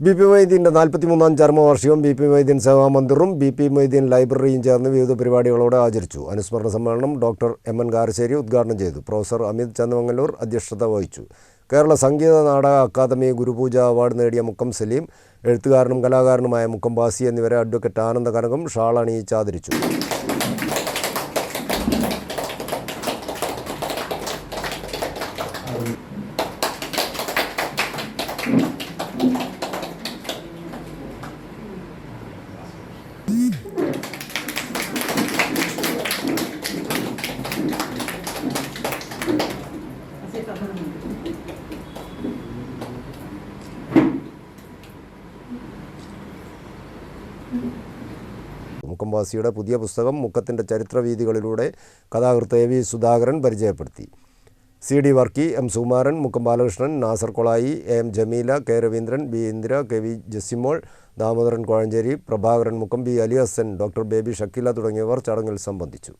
B P മൊയ്തീന്റെ നാൽപ്പത്തിമൂന്നാം ചർമ്മവാർഷികം ബി പി മൊയ്തീൻ സേവാമന്ദിറും ബി പി മൊയ്തീൻ ലൈബ്രറിയും ചേർന്ന് വിവിധ പരിപാടികളോടെ ആചരിച്ചു. അനുസ്മരണ സമ്മേളനം ഡോക്ടർ എം. എൻ. കാരശ്ശേരി ഉദ്ഘാടനം ചെയ്തു. പ്രൊഫസർ അമിത് ചന്ദമംഗലൂർ അധ്യക്ഷത വഹിച്ചു. കേരള സംഗീത നാടക അക്കാദമി ഗുരുപൂജ അവാർഡ് നേടിയ മുക്കം സലീം എഴുത്തുകാരനും കലാകാരനുമായ മുക്കം ബാസി എന്നിവരെ അഡ്വക്കേറ്റ് ആനന്ദ കനകം ഷാൾ അണിയിച്ച് ആദരിച്ചു. മുക്കംവാസിയുടെ പുതിയ പുസ്തകം മുക്കത്തിന്റെ ചരിത്രവീതികളിലൂടെ കഥാകൃത്ത് എ വി സുധാകരൻ പരിചയപ്പെടുത്തി. C D Varkey M Sukumaran Mukkam Balakrishnan Nasar Kolayi A M Jameela K Raveendran B Indira K V Jasimol Damodaran Kozhencherry Prabhakaran Mukkam B Ali Hasan doctor Baby Shakeela തുടങ്ങിയവർ ചടങ്ങിൽ സംബന്ധിച്ചു.